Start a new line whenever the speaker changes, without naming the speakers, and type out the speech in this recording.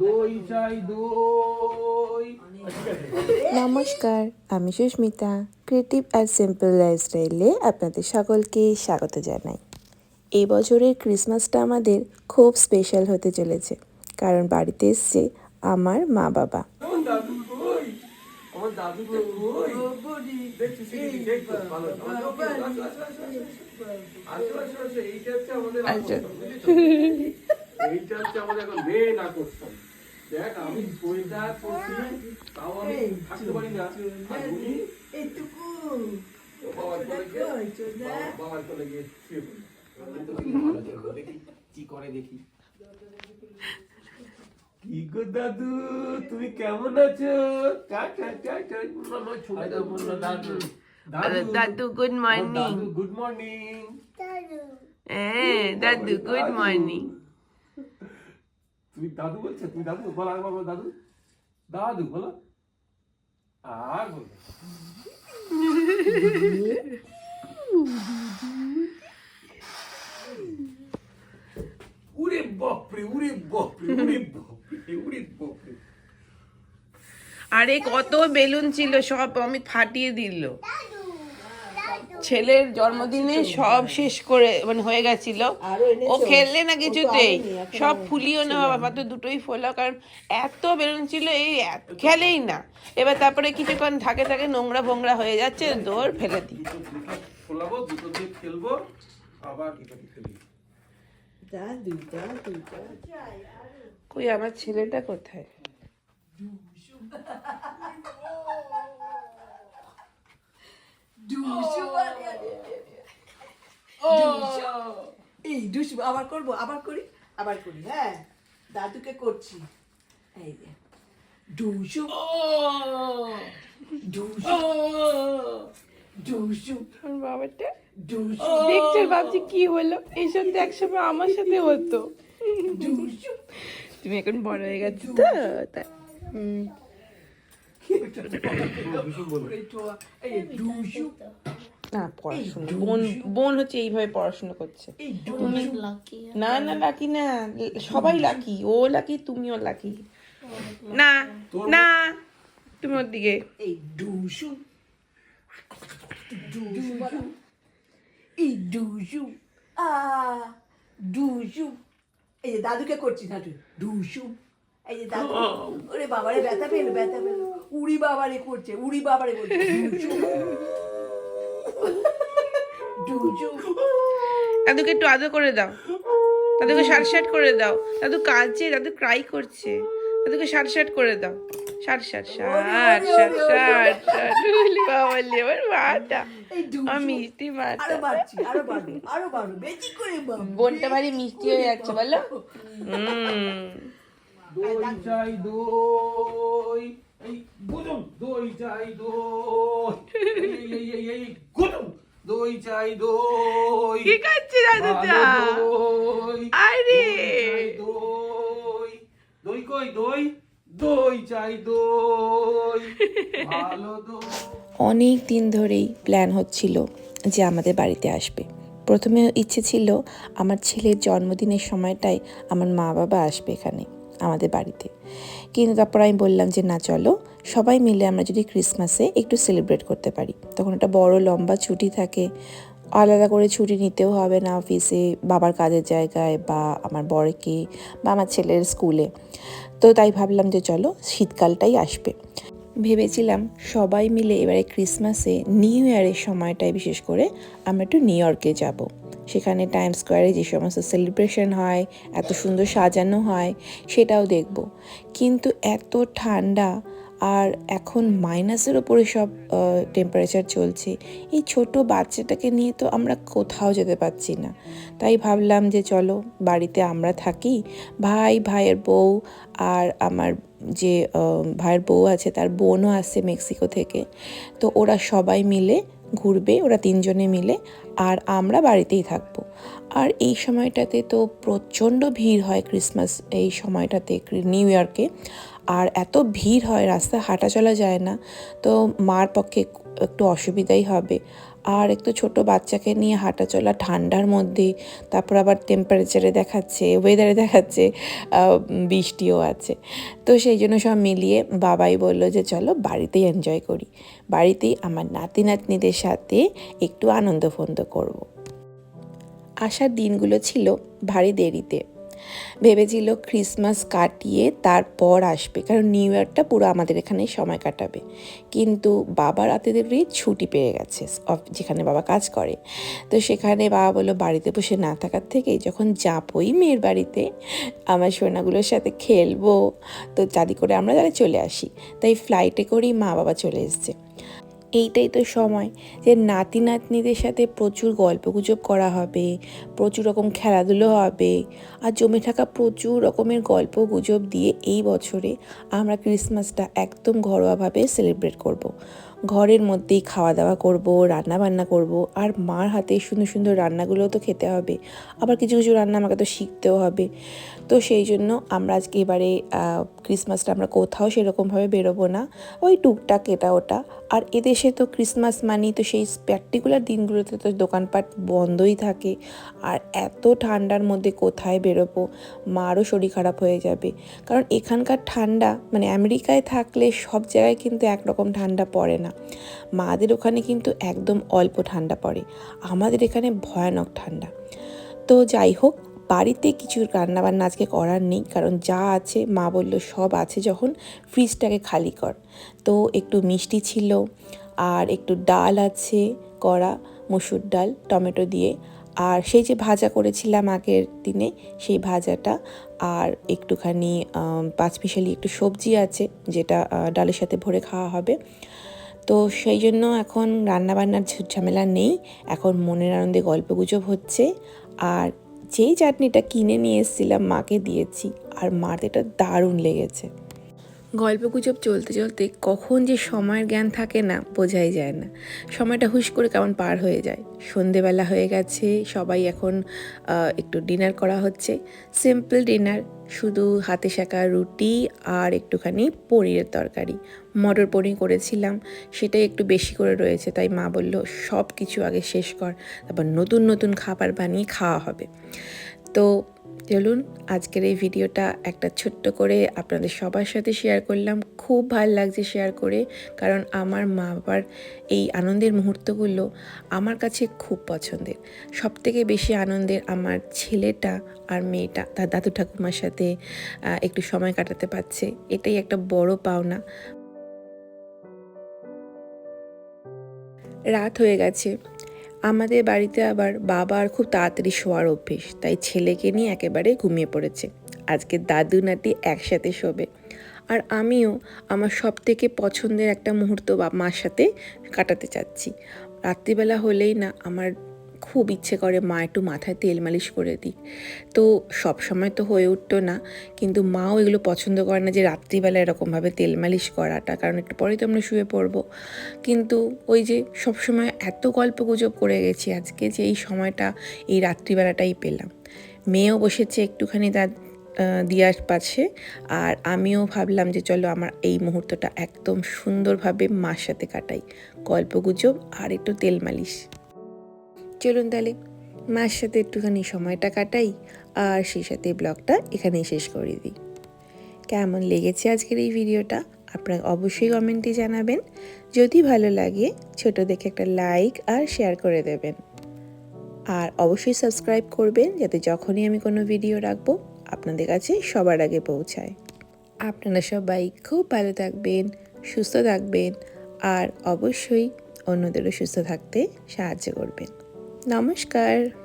দই চাই দই।
নমস্কার আমি সুস্মিতা ক্রিয়েটিভ আর সিম্পল লাইফস্টাইলে আপনাদের সকলকে স্বাগত জানাই। এই বছরের ক্রিসমাসটা আমাদের খুব স্পেশাল হতে চলেছে কারণ বাড়িতে এসছে আমার মা বাবা।
আমার এইটা হচ্ছে আমাদের এখন মেন আকর্ষণ। দেখ আমি সোয়েটার পরছি তাও আমি থাকতে পারি না। আর উনি
এইটুকু।
বাবার কোলে গিয়ে বাবার কোলে গিয়ে শুয়ে পড়ি। কি করে দেখি। কি গো দাদু তুমি কেমন আছো?
গুড মর্নিং
গুড মর্নিং
হ্যাঁ দাদু গুড মর্নিং
তুমি দাদু বলছো? তুমি দাদু? বলো আর বলো দাদু। দাদু, বলো। আর বলো। বাপরে বাপরে বাপরে বাপরে।
আরে কত বেলুন ছিল সব অমিত ফাটিয়ে দিল। ছেলের জন্মদিনে সব শেষ করে মানে হয়ে গেছিল। ও খেললে না কিছুতেই। সব ফুলিও না বাবা তো দুটোই ফোলা। কারণ এত বেলুন ছিল এই এত- খেলেই না। এবার তারপরে কিছুক্ষণ থাকে থাকে নোংরা ভোংরা হয়ে যাচ্ছে দৌড় ফেলে দিই।
ফোলাবো দুটো দিয়ে খেলব আবার
কই আমার ছেলেটা কোথায়?
ডুসু এই ডুসু আবার করব আবার করি? আবার করি হ্যাঁ। দাদুকে করছি। এই যে ডুসু ডুসু ডুসু
আমার বাবাটা?
ডুসু
দেখছে ভাবছি কি হলো? এইসব তো একসময় আমার সাথে হতো।
ডুসু
তুমি এখন বড় হয়ে গেছো তো তাই। হুম। না পড়াশোনা বোন বোন হচ্ছে এইভাবে পড়াশোনা করছে। না? না লাকি না। সবাই লাকি ও লাকি তুমিও লাকি না না তুমি ওর দিকে।
এই। এই আ এই যে দাদুকে করছি দাদু ডুসু এই যে দাদু। ওরে বাবারে ব্যথা পেল ব্যথা পেল উড়ি বাবারে করছে উড়ি বাবারে ডুসু
দাদুকে একটু আদর করে দাও। দাদুকে শার্ট করে দাও। দাদু কাঁদছে দাদু ক্রাই করছে। দাদুকে শার্ট করে দাও। শার্ট শার্ট শার্ট বলি বাবা লেবার মাটা
এই
মিষ্টি মাটা
আরও বাড়ছি আরও বাড়বো আরও বাড়বো। বেশি করে বাড়বো।
বোনটা ভারী মিষ্টি হয়ে যাচ্ছে বলো। হুম।
দই চাই দই। এই গুদুম দই চাই দই। এই এই এই গুদুম দই চাই দই।
কি খাচ্ছে দাদুটা
ভালো
আরে
দই দই কই দই? দই চাই দই। ভালো দই।
অনেক দিন ধরেই প্ল্যান হচ্ছিল যে আমাদের বাড়িতে আসবে। প্রথমে ইচ্ছে ছিল আমার ছেলের জন্মদিনের সময়টাই আমার মা বাবা আসবে এখানে। আমাদের বাড়িতে। কিন্তু তারপর আমি বললাম যে, না, চলো। সবাই মিলে আমরা যদি ক্রিসমাসে একটু সেলিব্রেট করতে পারি। তখন একটা বড় লম্বা ছুটি থাকে। আলাদা করে ছুটি নিতেও হবে না অফিসে, বাবার কাজের জায়গায় বা আমার বরকে বা আমার ছেলের স্কুলে। তো তাই ভাবলাম যে, চলো, শীতকালটাই আসবে। ভেবেছিলাম সবাই মিলে এবারে ক্রিসমাসে নিউ ইয়ারের সময়টায় বিশেষ করে আমরা একটু নিউ ইয়র্কে যাব। সেখানে টাইম স্কোয়ারে যে সমস্ত সেলিব্রেশন হয়, এত সুন্দর সাজানো হয়, সেটাও দেখব। কিন্তু এত ঠান্ডা আর এখন মাইনাসের ওপরে সব টেম্পারেচার চলছে। এই ছোট বাচ্চাটাকে নিয়ে তো আমরা কোথাও যেতে পারছি না। তাই ভাবলাম যে চলো বাড়িতে আমরা থাকি। ভাই, ভাইয়ের বউ আর আমার যে ভাইয়ের বউ আছে, তার বোনও আসছে মেক্সিকো থেকে। তো ওরা সবাই মিলে ঘুরবে, ওরা তিনজনে মিলে, আর আমরা বাড়িতেই থাকব। আর এই সময়টাতে তো প্রচণ্ড ভিড় হয় ক্রিসমাস এই সময়টাতে নিউ ইয়র্কে আর এত ভিড় হয়, রাস্তায় হাঁটা চলা যায় না, তো মার পক্ষে একটু অসুবিধাই হবে। আর একটু ছোট বাচ্চাকে নিয়ে হাঁটা চলা ঠান্ডার মধ্যে, তারপর আবার টেম্পারেচারে দেখাচ্ছে ওয়েদারে দেখাচ্ছে বৃষ্টিও আছে। তো সেই জন্য সব মিলিয়ে বাবাই বলল যে, চলো বাড়িতেই এনজয় করি। বাড়িতেই আমার নাতি নাতনিদের সাথে একটু আনন্দ ফন্দ করব। আসার দিনগুলো ছিল ভারী দেরিতে। ভেবেছিল ক্রিসমাস কাটিয়ে তারপর আসবে, কারণ নিউ ইয়ারটা পুরো আমাদের এখানে সময় কাটাবে। কিন্তু বাবা বাবার আতেদেরই ছুটি পেয়ে গেছে যেখানে বাবা কাজ করে। তো সেখানে বাবা বলল, বাড়িতে বসে না থাকার থেকে যখন যাবই মেয়ের বাড়িতে, আমার সোনাগুলোর সাথে খেলব। তো চাঁদি করে আমরা তাহলে চলে আসি। তাই ফ্লাইটে করেই মা বাবা চলে এসছে। এইটাই তো সময় যে নাতি নাতনিদের সাথে প্রচুর গল্প গুজব করা হবে, প্রচুর রকম খেলাধুলো হবে আর জমে থাকা প্রচুর রকমের গল্প গুজব দিয়ে এই বছরে আমরা ক্রিসমাসটা একদম ঘরোয়াভাবে সেলিব্রেট করব। ঘরের মধ্যেই খাওয়া দাওয়া করব রান্না বান্না করব, আর মার হাতে সুন্দর সুন্দর রান্নাগুলোও তো খেতে হবে। আবার কিছু কিছু রান্না আমাকে তো শিখতেও হবে। তো সেই জন্য আমরা আজকে এবারে ক্রিসমাসটা আমরা কোথাও সেরকমভাবে বেরোবো না। ওই টুকটাক এটা ওটা। আর এদেশে তো ক্রিসমাস মানেই তো সেই পার্টিকুলার দিনগুলোতে তো দোকানপাট বন্ধই থাকে। আর এত ঠান্ডার মধ্যে কোথায় বেরোবো? মারও শরীর খারাপ হয়ে যাবে। কারণ এখানকার ঠান্ডা মানে আমেরিকায় থাকলে সব জায়গায় কিন্তু একরকম ঠান্ডা পড়ে না। মাদের ওখানে কিন্তু একদম অল্প ঠান্ডা পড়ে। আমাদের এখানে ভয়ানক ঠান্ডা। তো যাই হোক বাড়িতে কিছু রান্নাবান্না আজকে করার নেই কারণ যা আছে মা বলল সব আছে যখন ফ্রিজটাকে খালি কর। তো একটু মিষ্টি ছিল আর একটু ডাল আছে করা মসুর ডাল টমেটো দিয়ে। আর সেই যে ভাজা করেছিলাম আগের দিনে সেই ভাজাটা। আর একটুখানি আম, পাঁচমিশালি একটু সবজি আছে যেটা ডালের সাথে ভরে খাওয়া হবে। তো সেই জন্য এখন রান্নাবান্নার ঝামেলা নেই। এখন মনের আনন্দে গল্পগুজব হচ্ছে। আর যেই চাটনিটা কিনে নিয়ে এসেছিলাম, মাকে দিয়েছি। আর মার এটা দারুণ লেগেছে। গল্পগুজব চলতে চলতে কখন যে সময়ের জ্ঞান থাকে না, বোঝাই যায় না। সময়টা হুশ করে কেমন পার হয়ে যায়। সন্ধেবেলা হয়ে গেছে, সবাই এখন একটু ডিনার করা হচ্ছে। সিম্পল ডিনার শুধু হাতে শেখা রুটি আর একটুখানি পনিরের তরকারি। মটর পনির করেছিলাম, সেটাই একটু বেশি করে রয়েছে, তাই মা বলল সব কিছু আগে শেষ কর, তারপর নতুন নতুন খাবার বানিয়ে খাওয়া হবে। তো চলুন, আজকের এই ভিডিওটা একটা ছোট্ট করে আপনাদের সবার সাথে শেয়ার করলাম। খুব ভালো লাগছে শেয়ার করে, কারণ আমার মা বাবার এই আনন্দের মুহূর্তগুলো আমার কাছে খুব পছন্দের। সব থেকে বেশি আনন্দের আমার ছেলেটা আর মেয়েটা, তার দাদু ঠাকুমার সাথে একটু সময় কাটাতে পারছে। এটাই একটা বড় পাওনা। রাত হয়ে গেছে। আমাদের বাড়িতে আবার বাবার খুব তাড়াতাড়ি শোয়ার অভ্যেস, তাই ছেলেকে নিয়ে একেবারে ঘুমিয়ে পড়েছে। আজকে দাদু নাতি একসাথে শোবে। আর আমিও আমার সব থেকে পছন্দের একটা মুহূর্ত বা মার সাথে কাটাতে চাচ্ছি। রাত্রিবেলা হলেই না, আমার খুব ইচ্ছে করে মা একটু মাথায় তেল মালিশ করে দিই। তো সব সময় তো হয়ে উঠতো না, কিন্তু মাও এগুলো পছন্দ করে না যে রাত্রিবেলা এরকমভাবে তেল মালিশ করাটা, কারণ একটু পরেই তো আমরা শুয়ে পড়ব। কিন্তু ওই যে সব সময় এত গল্প গুজব করে গেছি, আজকে যে এই সময়টা, এই রাত্রিবেলাটাই পেলাম। মেয়েও বসেছে একটুখানি তার দিয়ার পাশে, আর আমিও ভাবলাম যে চলো আমার এই মুহূর্তটা একদম সুন্দরভাবে মার সাথে কাটাই। গল্প গুজব আর একটু তেল মালিশ। চলুন তাহলে মার সাথে একটুখানি সময়টা কাটাই আর সেই সাথে ব্লগটা এখানেই শেষ করে দিই। কেমন লেগেছে আজকের এই ভিডিওটা? আপনারা অবশ্যই কমেন্টে জানাবেন। যদি ভালো লাগে, ছোট দেখে একটা লাইক আর শেয়ার করে দেবেন। আর অবশ্যই সাবস্ক্রাইব করবেন যাতে যখনই আমি কোনো ভিডিও রাখব, আপনাদের কাছে সবার আগে পৌঁছায়। আপনারা সবাই খুব ভালো থাকবেন, সুস্থ থাকবেন আর অবশ্যই অন্যদেরও সুস্থ থাকতে সাহায্য করবেন। নমস্কার।